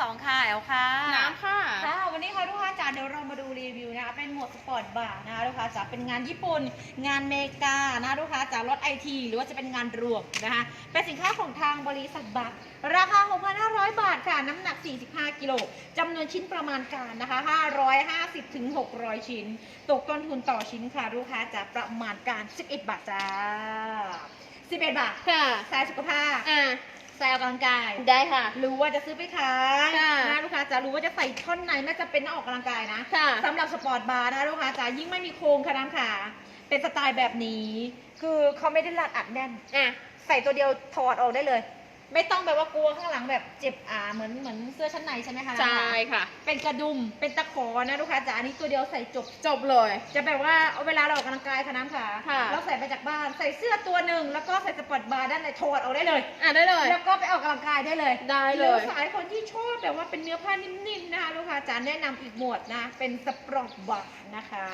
สองค่ะแอลค่ะน้ำค่ะค่ะวันนี้ค่ะลูกค้าจ๋าเดี๋ยวเรามาดูรีวิวนะคะเป็นหมวดสปอร์ตบาร์นะคะลูกค้าจ๋าเป็นงานญี่ปุ่น งานเมกานะคะลูกค้าจ๋ารถไอทีหรือว่าจะเป็นงานรวมนะคะเป็นสินค้าของทางบริษัทบัคราคา 6,500 บาทค่ะ น้ำหนัก 45 กิโลจำนวนชิ้นประมาณการนะคะ 550ถึง600 ชิ้น ตกต้นทุนต่อชิ้นค่ะลูกค้าจ๋าประมาณการ 11 บาทจ้า11 บาทค่ะสายสุขภาพอ่า สายออกกำลังกาย ได้ค่ะหรือว่าจะซื้อไปขายค่ะนะลูกค้าจะรู้ว่าจะใส่ท่อนไหนไม่จะเป็นหน้าออกกำลังกายนะค่ะสำหรับสปอร์ตบาร์นะลูกค้าจะยิ่งไม่มีโครงค่ะน้ำขาเป็นสไตล์แบบนี้ คือเขาไม่ได้รัดอัดแน่นอะใส่ตัวเดียวถอดออกได้เลย ไม่ต้องแบบว่ากลัวข้างหลังแบบเจ็บอ่าเหมือนเหมือนเสื้อชั้นในใช่ไหมคะใช่ค่ะ เป็นกระดุมเป็นตะขอนะลูกค้าจ๋าอันนี้ตัวเดียวใส่จบ จบเลย จะแบบว่าเอาเวลาเราออกกำลังกายค่ะน้ำขาค่ะ เราใส่ไปจากบ้านใส่เสื้อตัวหนึ่งแล้วก็ใส่สปอร์ตบาร์ด้านในถอดออกได้เลย อะได้เลย แล้วก็ไปออกกำลังกายได้เลยได้เลย หรือสายคนที่ชอบแบบว่าเป็นเนื้อผ้านิ่มๆนะคะลูกค้าจ๋าแนะนำอีกหมวดนะ เป็นสปอร์ตบาร์นะคะ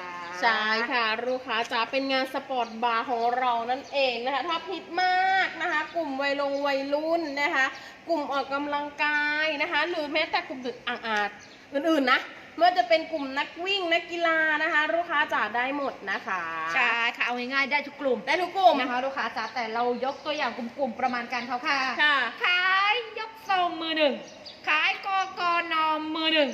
ใช่ค่ะลูกค้าจ๋าเป็นงานสปอร์ตบาร์ของเรานั่นเองนะคะท็อปฮิตมากนะคะ กลุ่มวัยลงวัยรุ่นนะคะ กลุ่มออกกำลังกายนะคะ หรือแม้แต่กลุ่มดึกอ่างอาจอื่นๆนะไม่ว่าจะเป็นกลุ่มนักวิ่งนักกีฬานะคะ ลูกค้าจ๋าได้หมดนะคะใช่ค่ะเอาง่ายๆได้ทุกกลุ่มได้ทุกกลุ่มนะคะ ลูกค้าจ๋าแต่เรายกตัวอย่างกลุ่มๆประมาณการเขาค่ะค่ะขายยกทรงมือหนึ่งขายกกนมือหนึ่ง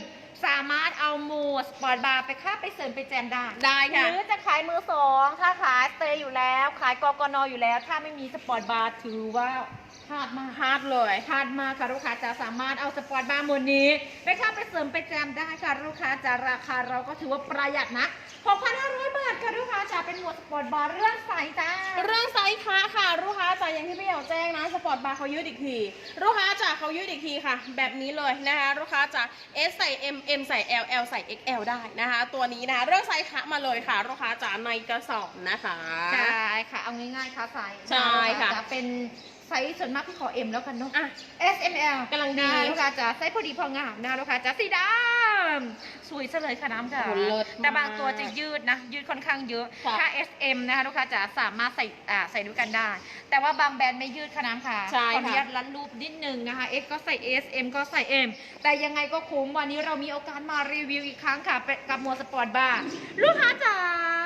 สามารถเอาหมวดสปอร์ตบาร์ไปค่าไปเสริมไปแจมได้ได้ค่ะหรือจะขายมือสองถ้าขายสเตย์ อยู่แล้ว ขายกกนอยู่แล้ว ถ้าไม่มีสปอร์ตบาร์ถือว่าพลาดมากฮาร์ดเลยพลาดมากค่ะลูกค้าจะสามารถเอาสปอร์ตบาร์หมวดนี้ไปเข้าไปเสริมไปแจมได้ค่ะลูกค้าจะราคาเราก็ถือว่าประหยัดนะ6,500 บาทค่ะลูกค้าจะเป็นหมวดสปอร์ตบาร์เรื่องใสจ้าเรื่องไซส์ค้าค่ะลูกค้าจ๋าอย่างที่พี่เอ๋วแจ้งนะสปอร์ตบาร์เขายืดอีกทีลูกค้าจ๋าเขายืดอีกทีค่ะ แบบนี้เลยนะคะลูกค้าจ๋า S ใส่ M M ใส่ L L ใส่ XL ได้นะคะ ตัวนี้นะคะเรื่องไซส์ค้ามาเลยค่ะลูกค้าจ๋าในกระสอบนะคะใช่ค่ะ เอาง่ายๆค่ะไซส์ใช่ค่ะจะเป็นไซส์ส่วนมากพี่ขอ M แล้วกันเนาะ อะ S M L กำลังดีนะลูกค้าจะไซส์พอดีพองามนะคะลูกค้าจะสีดำสวยซะเลยค่ะน้ำจ๋าโอ้เลิศมากแต่บางตัวจะยืดนะ ยืดค่อนข้างเยอะค่ะถ้า S M นะคะลูกค้าจะสามารถใส่อ่าใส่ด้วยกันได้ แต่ว่าบางแบรนด์ไม่ยืดค่ะน้ำค่ะใช่ขออนุค่ะญาตรัดรูปนิดนึงนะคะ S ก็ใส่ S M ก็ใส่ M แต่ยังไงก็คุ้มวันนี้เรามีโอกาสมารีวิวอีกครั้งค่ะเป็นกับมัวสปอร์ตบาร์ลูกค้าจ๋า6,500บาทก็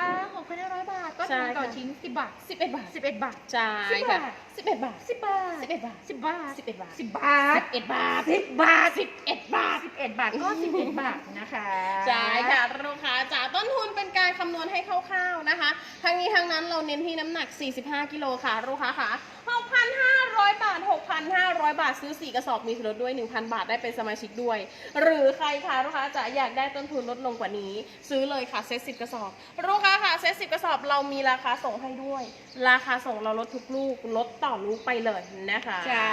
ใช่ถูกต่อค่ะ ชิ้น10บาท11บาท11บาทใช่สิบค่ะบาท11บาทสิบบาท11บาทสิบบาท11บาทสิบบาท11บาท สิบบาทสิบเอ็ดบาทสิบเอ็ดบาทก็สิบเอ็ดบาทนะคะใช่ค่ะลูกค้าจ๋าต้นทุนเป็นการคำนวณให้คร่าวๆนะคะ ทั้งนี้ทั้งนั้นเราเน้นที่น้ำหนัก 45 กิโลค่ะลูกค้าค่ะ6,500บาท 6,500 บาทซื้อ 4 กระสอบมีส่วนลดด้วย 1,000 บาทได้เป็นสมาชิกด้วย หรือใครค่ะลูกค้าจะอยากได้ต้นทุนลดลงกว่านี้ ซื้อเลยค่ะเซ็ต10กระสอบลูกค้าค่ะเซ็ต10กระสอบเรามีราคาส่งให้ด้วย ราคาส่งเราลดทุกลูกลดต่อลูกไปเลยนะคะใช่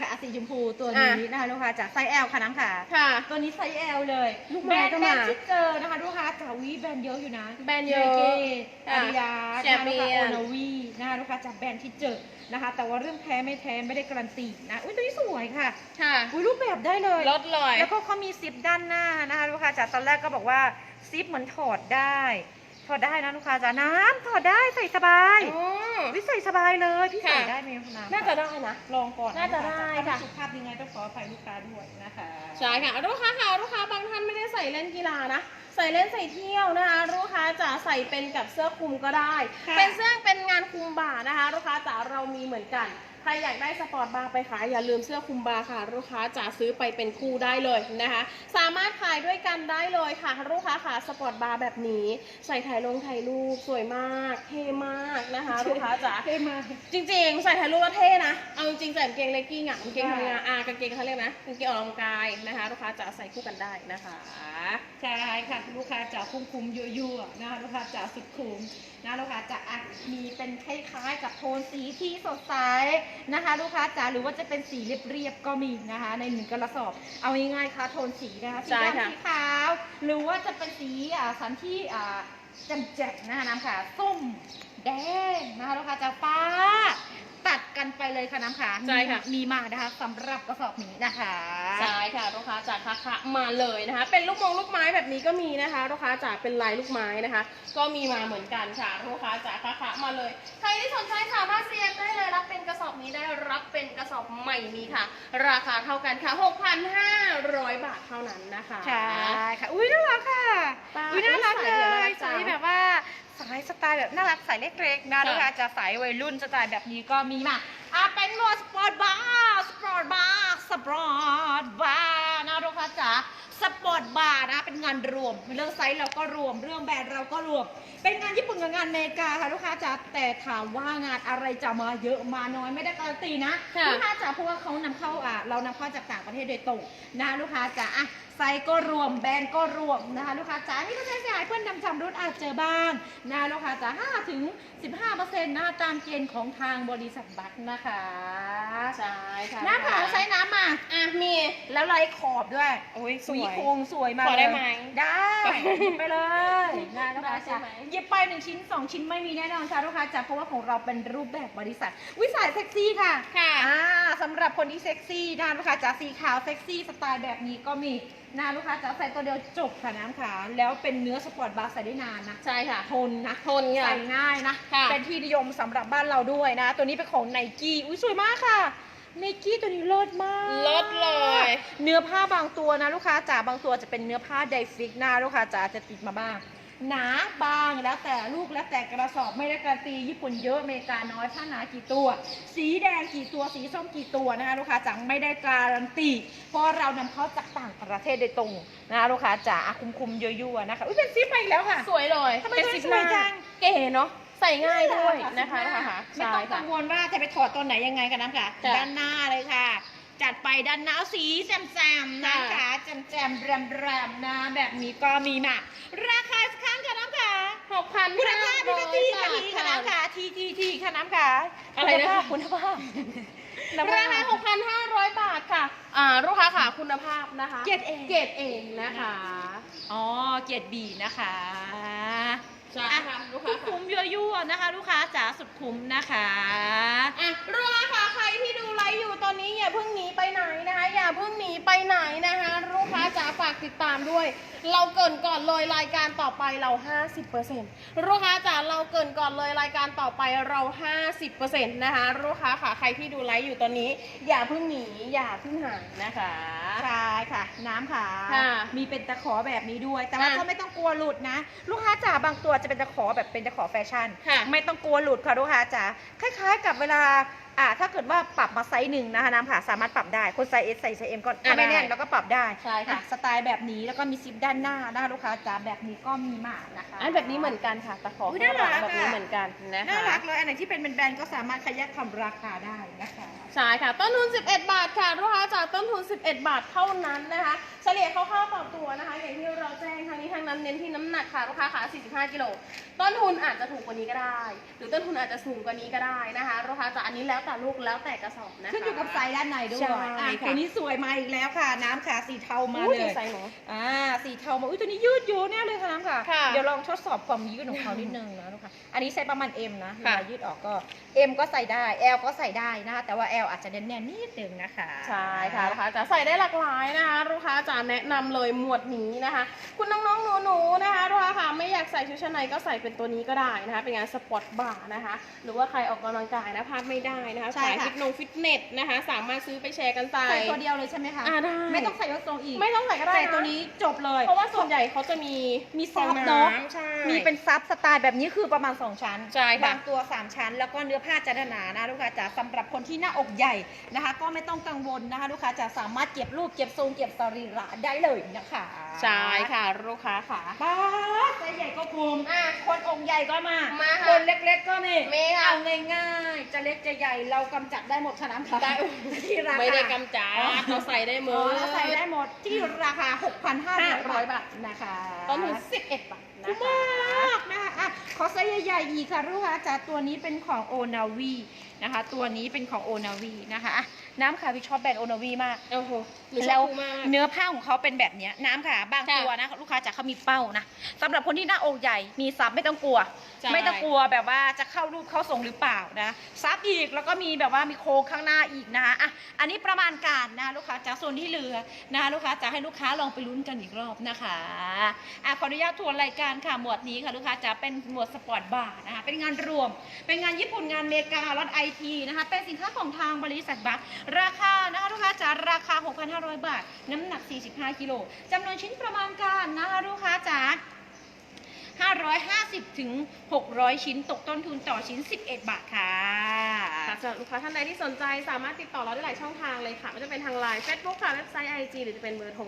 ค่ะสีชมพูตัวนี้นะคะลูกค้าจากไซส์ L ค่ะน้ำค่ะค่ะ ตัวนี้ไซส์ L เลยลูกแบรไม้นด์ก็แบรมานด์ที่เจอนะคะลูกค้าจากวีแบรนด์เยอะอยู่นะแบรนด์เยอะเก้ค่ะอาดิดาสแชมเปี้นะคะยโอนนาวีนะคะลูกค้าจากแบรนด์ที่เจอนะคะ แต่ว่าเรื่องแท้ไม่แท้ไม่ได้การันตีนะอุ้ยตัวนี้สวยค่ะค่ะอุ้ยรูปแบบได้เลย ลดเลยแล้วก็เขามีซิปด้านหน้านะคะลูกค้าจ๋าตอนแรกก็บอกว่าซิปเหมือนถอดได้ ถอดได้นะลูกค้าจ๋าน้ำถอดได้ใส่สบายอืมวิใส่สบายเลยพี่ค่ะใส่ได้ไหมคุณน้ำน่าจะได้นะ ลองก่อนน่าจะได้ถ้าค่ะสุขภาพยังไงต้องขออภัยลูกค้าด้วยนะคะ ใช่ค่ะลูกค้าค่ะลูกค้าบางท่านไม่ได้ใส่เล่นกีฬานะใส่เล่นใส่เที่ยวนะคะลูกค้าจะใส่เป็นกับเสื้อคลุมก็ได้ค่ะเป็นเสื้อเป็นงานคลุมบ่านะคะลูกค้าจ๋าเรามีเหมือนกัน ใครอยากได้สปอร์ตบาร์ไปขายอย่าลืมเสื้อคลุมบาร์ค่ะ ลูกค้าจ๋าซื้อไปเป็นคู่ได้เลยนะคะ สามารถขายด้วยกันได้เลยค่ะ ลูกค้าค่ะสปอร์ตบาร์แบบนี้ ใส่ถ่ายลงถ่ายรูปสวยมากเท่มากนะคะ ลูกค้าจ๋าเท่มากจริง ๆ ใส่ถ่ายรูปก็เท่นะเอาจริงๆใส่กางเกงเลกกิ้งอะกางเกงค่ะทำงานอะกางเกงเขาเรียกนะกางเกงออกกำลังกายนะคะ ลูกค้าจะใส่คู่กันได้นะคะใช่ค่ะลูกค้าจะคุ้มคุ้มๆยั่วๆนะคะลูกค้าจะสุดคุ้มนะลูกค้าจะอะมีเป็นคล้ายๆกับโทนสีที่สดใสนะคะ ลูกค้าจ๋าหรือว่าจะเป็นสีเรียบๆก็มีนะคะ ในหนึ่งกระสอบ เอาง่ายๆค่ะโทนสีนะคะสีใช่ค่ะ ดำสีขาว หรือว่าจะเป็นสีอ่าสันที่อ่า แจ่มๆนะคะน้ำค่ะส้มแดงนะคะลูกค้าจะฟ้า ตัดกันไปเลยค่ะน้ำค่ะใช่ค่ะ มีมานะคะสำหรับกระสอบนี้นะคะ ใช่ค่ะลูกค้าจากคะคะมาเลยนะคะ เป็นลูกมงลูกไม้แบบนี้ก็มีนะคะลูกค้าจากเป็นลายลูกไม้นะคะ ก็มีมาเหมือนกันค่ะลูกค้าจากคะคะมาเลย ใครที่สนใจสามารถเซียนได้เลยรับเป็นกระสอบนี้ได้รับเป็นกระสอบใหม่นี้ค่ะ ราคาเท่ากันค่ะ500 บาทเท่านั้นนะคะใช่ค่ะอุ้ยน่ารักค่ะป้าอุ้ยน่ารักเลอุ๊ยสายเดี่ยวน่ารัยกจัสางยแบบว่าสายสไตล์แบบน่ารักสายเล็กๆนะนะคะจะสายวัยรุ่นสไตล์แบบนี้ก็มีมาอะเป็นโหมสปอร์ตบาร์าร์นะเป็นงานรวม เรื่องไซส์เราก็รวม เรื่องแบรนด์เราก็รวม เป็นงานญี่ปุ่นกับงานอเมริกาค่ะลูกค้าจ๋าแต่ถามว่างานอะไรจะมาเยอะมาน้อยไม่ได้การันตีนะค่ะ ลูกค้าจ๋าเพราะว่าเขานำเข้าอะเรานำเข้าจากต่างประเทศโดยตรงนะลูกค้าจ๋าอะไซส์ก็รวมแบรนด์ก็รวมนะคะลูกค้าจ๋านี่ก็ใช้จ่ายเพื่อนนำจำรุดอาจเจอบ้างนะลูกค้าจ๋า5ถึง15%นะตามเกณฑ์ของทางบริษัทบัตรนะคะใช่ค่ะน้ำขาวใช้น้ำมา อะมี แล้วลายขอบด้วย โอ้ยสหวีวยโครงสวยมากขอได้เลยไหมได้หยิบไปเลยนะลูกค้าได้ใช่จ๋าไหมหยิบไปหนึ่งชิ้นสองชิ้นไม่มีแน่นอนค่ะลูกค้าจ๋าเพราะว่าของเราเป็นรูปแบบบริษัท วิสายเซ็กซี่ค่ะค่ะอ่าสำหรับคนที่เซ็กซี่นะลูกค้าจ๋าสีขาวเซ็กซี่สไตล์แบบนี้ก็มีนะลูกค้าจ๋าใส่ตัวเดียวจบค่ะน้ำขาแล้วเป็นเนื้อสปอร์ตบาร์ใส่ได้นานนะใช่ค่ะทนนะทนค่ะใส่ง่ายนะค่ะเป็นที่นิยมสำหรับบ้านเราด้วยนะ ตัวนี้เป็นของไนกี้อุ้ยสวยมากค่ะ ไนกี้ตัวนี้เลิศมากลดเลย เนื้อผ้าบางตัวนะลูกค้าจ๋าบางตัวจะเป็นเนื้อผ้าไดฟิกนะลูกค้าจ๋าจะติดมาบ้าง หนาบางแล้วแต่ลูกแล้วแต่กระสอบไม่ได้การันตีญี่ปุ่นเยอะอเมริกาน้อยผ้าหนากี่ตัว สีแดงกี่ตัวสีส้มกี่ตัวนะคะลูกค้าจ๋าไม่ได้การันตีเพราะเรานำเข้าจากต่างประเทศโดยตรงนะคะลูกค้าจ๋าอะคุมๆยั่วๆนะคะอุ้ยเป็นซิปมาอีกแล้วค่ะ สวยเลยทำไมเป็นมันซิสวยจัง เก๋เนาะ ใส่ง่ายด้วยนะคะไม่นะคะต้ใช่องกัค่ะงวลว่าจะไปถอดตอนไหนยังไงกันน้ำค่ะจ้ะด้านหน้าเลยค่ะ จัดไปด้านหน้าเอาสีแซมๆนะค่ะคะแจมๆแรมๆนะ แบบนี้ก็มีมาราคาสักครั้งค่ะน้ำค่ะหกพันคุณภาพพี่ทีค่ะบาททีค่ะน้ำค่ะทีทีทีค่ะน้ำค่ะอะไรนะคุณภาพราคา6,500บาทค่ะ อ่าลูกค้าค่ะคุณภาพนะคะ เกรดเอเกรดเองนะคะ อ๋อ เกียรติบีนะคะ ใช่ค่ะลูกสุค้าดค่ะ คุ้มยั่วๆนะคะ ลูกค้าจ๋าสุดคุ้มนะคะอะลูกค้าค่ะใครที่ดูไลฟ์อยู่ตอนนี้อย่าเพิ่งหนีไปไหนนะคะ อย่าเพิ่งหนีไปไหนนะคะ ลูกค้าจ๋าฝากติดตามด้วย เราเกรินก่อนเลยรายการต่อไปเรา 50%ลูกค้าจ๋าเราเกรินก่อนเลยรายการต่อไปเรา 50%นะคะลูกค้าค่ะใครที่ดูไลฟ์อยู่ตอนนี้ อย่าเพิ่งหนีอย่าเพิ่งห่างนะคะใช่ค่ะ น้ำค่ะค่ะมีเป็นตะขอแบบนี้ด้วย แต่ว่าอะก็ไม่ต้องกลัวหลุดนะ ลูกค้าจ๋าบางตัวจะเป็นตะขอแบบเป็นตะขอแฟชั่น ค่ะไม่ต้องกลัวหลุดค่ะลูกค้าจ๋าคล้าย ๆ กับเวลาอ่าถ้าเกิดว่าปรับมาไซส์หนึ่งนะคะน้ำค่ะสามารถปรับได้คนไซส์ S ใส่ไซส์ M ก็อะไม่แน่นได้แล้วก็ปรับได้ใช่ค่ะ อ่สไตล์แบบนี้แล้วก็มีซิปด้านหน้านะคะลูกค้าจ๋าแบบนี้ก็มีมากนะคะ อันแบบนี้เหมือนกันค่ะตะขออุ๊ยข้างหลังน่ารักแบบนี้อะ เหมือนกันนะคะ น่ารักเลยอันไหนที่เป็นแบรนด์ก็สามารถขยับทำราคาได้นะคะ ใช่ค่ะ ต้นทุน 11 บาทค่ะลูกค้าจากต้นทุน 11 บาทเท่านั้นนะคะ เฉลี่ยคร่าวๆต่อตัวนะคะ อย่างที่เราแจ้งทางนี้ทางนั้นเน้นที่น้ำหนักค่ะลูกค้าขา45 กิโล ต้นทุนอาจจะถูกกว่านี้ก็ได้ หรือต้นทุนอาจจะสูงกว่านี้ก็ได้นะคะลูกค้าจากอันนี้แล้วแต่ลูกแล้วแต่กระสอบนะคะขึ้นอยู่กับไซส์ด้านในด้วยใช่อะค่ะ ตัวนี้สวยมาอีกแล้วค่ะ น้ำขาสีเทามาอุ้ยเลดูยไซส์หนู อ่า สีเทามา อุ้ยตัวนี้ยืดอยู่เนี่ยเลยค่ะน้ำค่ะ ค่ะ เดี๋ยวลองทดสอบความยืดของเขานิดนึงนะลูก ค้าอันนี้ใช้ประมาณ M นะเวค่ะลายืดออกก็ M ก็ใส่ได้ L ก็ใส่ได้นะคะ แต่ว่า L อาจจะแน่นๆนิดนึงนะคะ ใช่ค่ะลูกค้าจะใส่ได้หลากหลายนะคะลูกค้าจะแนะนำเลยหมวดนี้นะคะ คุณน้องๆหนูๆนะคะลูกค้าค่ะไม่อยากใส่ชุดชั้นในก็ใส่เป็นตัวนี้ก็ได้นะคะเป็นงานสปอร์ตบาร์นะคะ หรือว่าใครออกกำลังกายนะพลาดไม่ได้นะคะใช่สายค่ะฟิตนงฟิตเนสนะคะ สามารถซื้อไปแชร์กันใส่ใส่ตัวเดียวเลยใช่ไหมคะอ่าได้ไม่ต้องใส่ยกทรงอีก ไม่ต้องใส่ก็ได้ใส่นะตัวนี้จบเลย เพราะว่าส่วนใหญ่เขาจะมีมีฟองซับเนอะน้ำใช่มีเป็นซับสไตล์แบบนี้คือประมาณ 2 ชั้น ใช่ค่ะบางตัว 3 ชั้น แล้วก็เนื้อผ้าจะหนาๆนะลูกค้าจ๋าสำหรับคนที่หน้าอกใหญ่นะคะ ก็ไม่ต้องกังวลนะคะ ลูกค้าจะสามารถเก็บรูปเก็บทรงเก็บสรีระได้เลยนะคะใช่ค่ะลูกค้าค่ะป้าดไซส์ใหญ่ก็คุมอะคนองค์ใหญ่ก็มามาค่ะคนเล็กๆก็มีมีค่ะเอาง่ายๆจะเล็กจะใหญ่เรากำจัดได้หมดฉะนั้นค่ะได้ที่ราคาไม่ได้กำจัดเราใส่ได้หมอ๋อดเราใส่ได้หมดที่ราคา 6,500 บาทนะคะต้นทุน11บาทนะคุ้มคะมากนะคะ อะขอไซส์ใหญ่ๆอีกค่ะลูกค้าจ๋าตัวนี้เป็นของโอนาวีนะคะ ตัวนี้เป็นของโอนาวีนะคะอะ น้ำค่ะพี่ชอบแบรนด์โอนาวีมากโอ้โหหนูชแล้อวบมาก เนื้อผ้าของเขาเป็นแบบเนี้ยน้ำค่ะบางค่ะตัวนะลูกค้าจ๋าเขามีเป้านะสำหรับคนที่หน้าอกใหญ่มีซับไม่ต้องกลัว ใช่ ไม่ต้องกลัวแบบว่าจะเข้ารูปเข้าทรงหรือเปล่านะซับอีกแล้วก็มีแบบว่ามีโค้งข้างหน้าอีกนะคะอะอันนี้ประมาณการนะลูกค้าจ๋าส่วนที่เหลือนะคะลูกค้าจะให้ลูกค้าลองไปลุ้นกันอีกรอบนะคะอะขออนุญาตทวนรายการค่ะหมวดนี้ค่ะลูกค้าจะเป็นหมวดสปอร์ตบาร์นะคะเป็นงานรวม เป็นงานญี่ปุ่นงานอเมริการถไอทีนะคะเป็นสินค้าของทางบริษัทบัคราคานะคะลูกค้าจ๋าราคา 6,500 บาท น้ำหนัก 45กิโลจำนวนชิ้นประมาณการนะคะลูกค้าจ๋า550 ถึง 600 ชิ้นตกต้นทุนต่อชิ้น 11 บาทค่ะค่ะสำหรับลูกค้าท่านใดที่สนใจสามารถติดต่อเราได้หลายช่องทางเลยค่ะไม่ว่าจะเป็นทางไลน์ Facebook ค่ะเว็บไซต์ IG หรือจะเป็นเบอร์โทร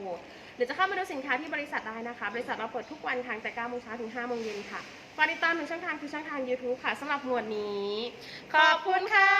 หรือจะเข้ามาดูสินค้าที่บริษัทได้นะคะ บริษัทเราเปิดทุกวันค่ะตั้งแต่9โมงเช้าถึง5โมงเย็นค่ะฝากติดตามหนึ่งช่องทางคือช่องทาง YouTube ค่ะสำหรับหมวดนี้ ขอบคุณค่ะ